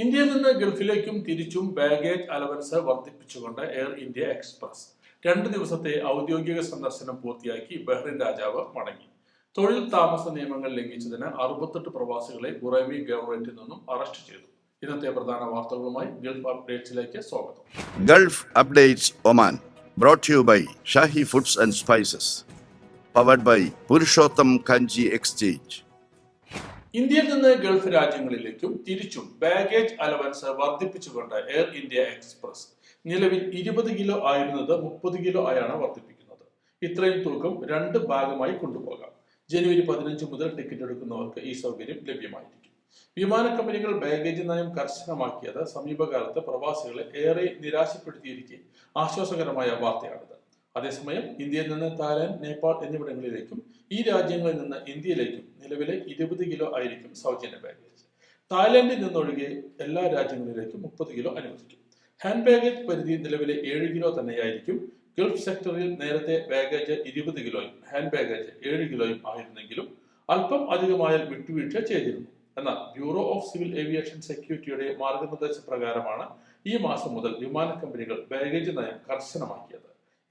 ഇന്ത്യയിൽ നിന്ന് ഗൾഫിലേക്കും തിരിച്ചും ബാഗേജ് അലവൻസ് വർദ്ധിപ്പിച്ചുകൊണ്ട് എയർ ഇന്ത്യ എക്സ്പ്രസ്. രണ്ട് ദിവസത്തെ ഔദ്യോഗിക സന്ദർശനം പൂർത്തിയാക്കി ബഹ്റിൻ രാജാവ് മടങ്ങി. തൊഴിൽ താമസ നിയമങ്ങൾ ലംഘിച്ചതിന് അറുപത്തെട്ട് പ്രവാസികളെ ബുറൈമി ഗവൺമെന്റിൽ നിന്നും അറസ്റ്റ് ചെയ്തു. ഇന്നത്തെ പ്രധാന വാർത്തകളുമായി ഗൾഫ് അപ്ഡേറ്റ്സിലേക്ക് സ്വാഗതം. Gulf Updates Oman brought you by Shahi Foods and Spices powered by Purushottam Kanji Exchange. ഇന്ത്യയിൽ നിന്ന് ഗൾഫ് രാജ്യങ്ങളിലേക്കും തിരിച്ചും ബാഗേജ് അലവൻസ് വർദ്ധിപ്പിച്ചുകൊണ്ട് എയർ ഇന്ത്യ എക്സ്പ്രസ് നിലവിൽ ഇരുപത് കിലോ ആയിരുന്നത് മുപ്പത് കിലോ ആയാണ് വർദ്ധിപ്പിക്കുന്നത്. ഇത്രയും തൂക്കം രണ്ട് ഭാഗമായി കൊണ്ടുപോകാം. ജനുവരി പതിനഞ്ച് മുതൽ ടിക്കറ്റ് എടുക്കുന്നവർക്ക് ഈ സൗകര്യം ലഭ്യമായിരിക്കും. വിമാന കമ്പനികൾ ബാഗേജ് നയം കർശനമാക്കിയത് സമീപകാലത്ത് പ്രവാസികളെ ഏറെ നിരാശപ്പെടുത്തിയിരിക്കെ ആശ്വാസകരമായ വാർത്തയാണിത്. അതേസമയം ഇന്ത്യയിൽ നിന്ന് തായ്ലാന്റ് നേപ്പാൾ എന്നിവിടങ്ങളിലേക്കും ഈ രാജ്യങ്ങളിൽ നിന്ന് ഇന്ത്യയിലേക്കും നിലവിലെ ഇരുപത് കിലോ ആയിരിക്കും സൗജന്യ ബാഗേജ് തായ്ലാന്റിൽ നിന്നൊഴികെ എല്ലാ രാജ്യങ്ങളിലേക്കും മുപ്പത് കിലോ അനുവദിക്കും. ഹാൻഡ് ബാഗേജ് പരിധി നിലവിലെ ഏഴ് കിലോ തന്നെയായിരിക്കും. ഗൾഫ് സെക്ടറിൽ നേരത്തെ ബാഗേജ് ഇരുപത് കിലോയും ഹാൻഡ് ബാഗേജ് ഏഴ് കിലോയും ആയിരുന്നെങ്കിലും അല്പം അധികമായാൽ വിട്ടുവീഴ്ച ചെയ്തിരുന്നു. എന്നാൽ ബ്യൂറോ ഓഫ് സിവിൽ ഏവിയേഷൻ സെക്യൂരിറ്റിയുടെ മാർഗനിർദ്ദേശ പ്രകാരമാണ് ഈ മാസം മുതൽ വിമാന കമ്പനികൾ ബാഗേജ് നയം കർശനമാക്കിയത്.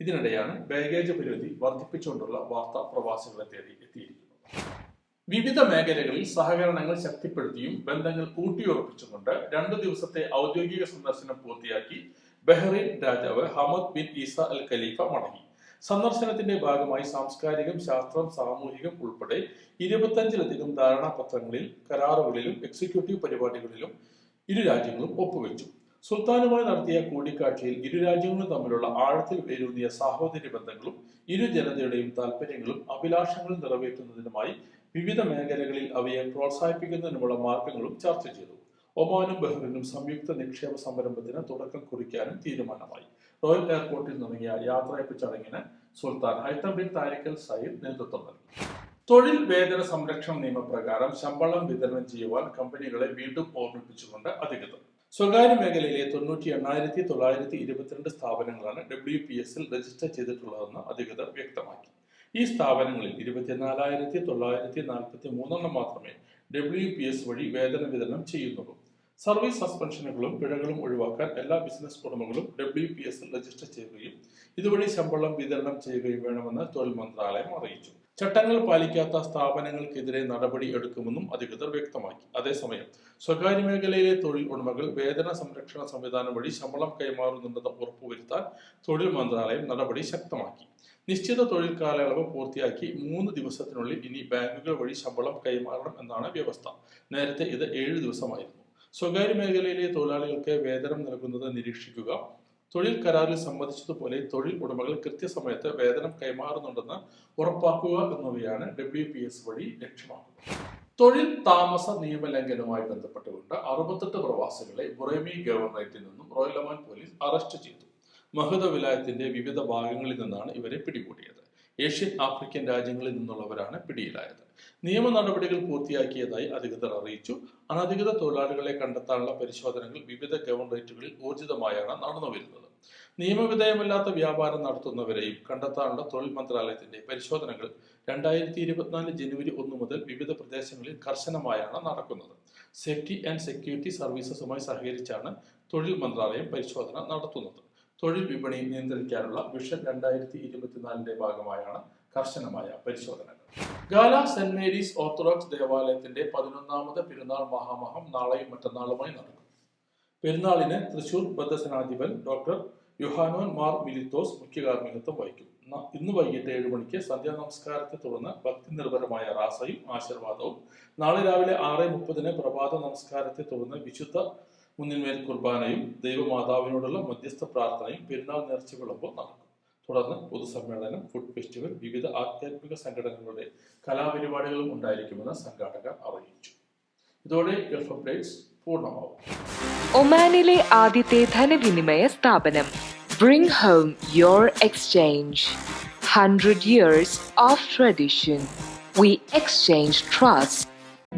ഇതിനിടെയാണ് ബാഗേജ് പരിധി വർദ്ധിപ്പിച്ചുകൊണ്ടുള്ള വാർത്ത പ്രവാസികളെ തേടി എത്തിയിരിക്കുന്നത്. വിവിധ മേഖലകളിൽ സഹകരണങ്ങൾ ശക്തിപ്പെടുത്തിയും ബന്ധങ്ങൾ ഊട്ടിയുറപ്പിച്ചുകൊണ്ട് രണ്ടു ദിവസത്തെ ഔദ്യോഗിക സന്ദർശനം പൂർത്തിയാക്കി ബഹ്റൈൻ രാജാവ് Hamad bin Isa Al Khalifa മടങ്ങി. സന്ദർശനത്തിന്റെ ഭാഗമായി സാംസ്കാരികം ശാസ്ത്രം സാമൂഹികം ഉൾപ്പെടെ ഇരുപത്തഞ്ചിലധികം ധാരണാപത്രങ്ങളിൽ കരാറുകളിലും എക്സിക്യൂട്ടീവ് പരിപാടികളിലും ഇരു രാജ്യങ്ങളും ഒപ്പുവെച്ചു. സുൽത്താനുമായി നടത്തിയ കൂടിക്കാഴ്ചയിൽ ഇരു രാജ്യങ്ങളും തമ്മിലുള്ള ആഴത്തിൽ വേരൂന്നിയ സാഹോദര്യ ബന്ധങ്ങളും ഇരു ജനതയുടെയും താല്പര്യങ്ങളും അഭിലാഷങ്ങളും നിറവേറ്റുന്നതിനുമായി വിവിധ മേഖലകളിൽ അവയെ പ്രോത്സാഹിപ്പിക്കുന്നതിനുമുള്ള മാർഗങ്ങളും ചർച്ച ചെയ്തു. ഒമാനും ബഹ്റിനും സംയുക്ത നിക്ഷേപ സംരംഭത്തിന് തുടക്കം കുറിക്കാനും തീരുമാനമായി. റോയൽ എയർപോർട്ടിൽ തുടങ്ങിയ യാത്രയപ്പ് ചടങ്ങിന് സുൽത്താൻ ഹൈത്തം ബിൻ താരിഖൽ സയ്യിദ് നേതൃത്വം നൽകി. തൊഴിൽ വേതന സംരക്ഷണ നിയമപ്രകാരം ശമ്പളം വിതരണം ചെയ്യുവാൻ കമ്പനികളെ വീണ്ടും ഓർമ്മിപ്പിച്ചുകൊണ്ട് അധികൃതർ സ്വകാര്യ മേഖലയിലെ തൊണ്ണൂറ്റി എണ്ണായിരത്തി തൊള്ളായിരത്തി ഇരുപത്തിരണ്ട് സ്ഥാപനങ്ങളാണ് ഡബ്ല്യു പി എസിൽ രജിസ്റ്റർ ചെയ്തിട്ടുള്ളതെന്ന് അധികൃതർ വ്യക്തമാക്കി. ഈ സ്ഥാപനങ്ങളിൽ ഇരുപത്തിനാലായിരത്തി തൊള്ളായിരത്തി നാൽപ്പത്തി മൂന്നെണ്ണം മാത്രമേ ഡബ്ല്യു പി എസ് വഴി വേതന വിതരണം ചെയ്യുന്നുള്ളൂ. സർവീസ് സസ്പെൻഷനുകളും പിഴകളും ഒഴിവാക്കാൻ എല്ലാ ബിസിനസ് ഉടമകളും ഡബ്ല്യു പി എസിൽ രജിസ്റ്റർ ചെയ്യുകയും ഇതുവഴി ശമ്പളം വിതരണം ചെയ്യുകയും വേണമെന്ന് തൊഴിൽ മന്ത്രാലയം അറിയിച്ചു. ചട്ടങ്ങൾ പാലിക്കാത്ത സ്ഥാപനങ്ങൾക്കെതിരെ നടപടി എടുക്കുമെന്നും അധികൃതർ വ്യക്തമാക്കി. അതേസമയം സ്വകാര്യ മേഖലയിലെ തൊഴിൽ ഉടമകൾ വേതന സംരക്ഷണ സംവിധാനം വഴി ശമ്പളം കൈമാറുന്നുണ്ടെന്ന് ഉറപ്പുവരുത്താൻ തൊഴിൽ മന്ത്രാലയം നടപടി ശക്തമാക്കി. നിശ്ചിത തൊഴിൽ കാലയളവ് പൂർത്തിയാക്കി മൂന്ന് ദിവസത്തിനുള്ളിൽ ഇനി ബാങ്കുകൾ വഴി ശമ്പളം കൈമാറണം എന്നാണ് വ്യവസ്ഥ. നേരത്തെ ഇത് ഏഴ് ദിവസമായിരുന്നു. സ്വകാര്യ മേഖലയിലെ തൊഴിലാളികൾക്ക് വേതനം നൽകുന്നത് നിരീക്ഷിക്കുക തൊഴിൽ കരാറിൽ സംബന്ധിച്ചതുപോലെ തൊഴിൽ ഉടമകൾ കൃത്യസമയത്ത് വേതനം കൈമാറുന്നുണ്ടെന്ന് ഉറപ്പാക്കുക എന്നിവയാണ് ഡബ്ല്യു പി എസ് വഴി ലക്ഷ്യമാക്കുന്നത്. തൊഴിൽ താമസ നിയമലംഘനവുമായി ബന്ധപ്പെട്ടുകൊണ്ട് അറുപത്തെട്ട് പ്രവാസികളെ ബുറേമി ഗവർണറേറ്റിൽ നിന്നും റോയൽ ഒമാൻ പോലീസ് അറസ്റ്റ് ചെയ്തു. മഹദ വിലായത്തിന്റെ വിവിധ ഭാഗങ്ങളിൽ നിന്നാണ് ഇവരെ പിടികൂടിയത്. ഏഷ്യൻ ആഫ്രിക്കൻ രാജ്യങ്ങളിൽ നിന്നുള്ളവരാണ് പിടിയിലായത്. നിയമ നടപടികൾ പൂർത്തിയാക്കിയതായി അധികൃതർ അറിയിച്ചു. അനധികൃത തൊഴിലാളികളെ കണ്ടെത്താനുള്ള പരിശോധനകൾ വിവിധ ഗവൺമെന്റുകളിൽ ഊർജിതമായാണ് നടന്നു വരുന്നത്. നിയമവിധേയമല്ലാത്ത വ്യാപാരം നടത്തുന്നവരെയും കണ്ടെത്താനുള്ള തൊഴിൽ മന്ത്രാലയത്തിന്റെ പരിശോധനകൾ രണ്ടായിരത്തി ഇരുപത്തിനാല് ജനുവരി ഒന്ന് മുതൽ വിവിധ പ്രദേശങ്ങളിൽ കർശനമായാണ് നടക്കുന്നത്. സേഫ്റ്റി ആൻഡ് സെക്യൂരിറ്റി സർവീസസുമായി സഹകരിച്ചാണ് തൊഴിൽ മന്ത്രാലയം പരിശോധന നടത്തുന്നത്. തൊഴിൽ വിപണി നിയന്ത്രിക്കാനുള്ള വിഷൻ രണ്ടായിരത്തി ഇരുപത്തിനാലിന്റെ ഭാഗമായാണ് കർശനമായ പരിശോധനകൾ. ഗാല സെന്റ് മേരീസ് ഓർത്തഡോക്സ് ദേവാലയത്തിന്റെ പതിനൊന്നാമത് പെരുന്നാൾ മഹാമഹം നാളെയും മറ്റന്നാളുമായി നടക്കും. പെരുന്നാളിന് തൃശൂർ ബദ്ധസനാധിപൻ ഡോക്ടർ യുഹാനോൻ മാർ മിലിത്തോസ് മുഖ്യ കാർമ്മികത്വം വഹിക്കും ഇന്ന് വൈകിട്ട് ഏഴ് മണിക്ക് സന്ധ്യാ നമസ്കാരത്തെ തുടർന്ന് ഭക്തി നിർഭരമായ റാസയും ആശീർവാദവും. നാളെ രാവിലെ ആറ് മുപ്പതിന് പ്രഭാത നമസ്കാരത്തെ തുടർന്ന് വിശുദ്ധ മുന്നിന്മേൽ കുർബാനയും ദൈവമാതാവിനോടുള്ള മധ്യസ്ഥ പ്രാർത്ഥനയും പെരുന്നാൾ നേർച്ച നടക്കും. തുടർന്ന് പൊതുസമ്മേളനം ഫുഡ് ഫെസ്റ്റിവൽ വിവിധ ആധ്യാത്മിക സംഘടനകളുടെ കലാപരിപാടികളും ഉണ്ടായിരിക്കുമെന്ന് സംഘാടകർ അറിയിച്ചു. ഇതോടെ ഗൾഫ് അപ്ഡേറ്റ്സ് പൂർണമാവും. ഒമാനിലെ ആദ്യത്തെ ധനവിനിമയ സ്ഥാപനം bring home your exchange hundred years of tradition we exchange trust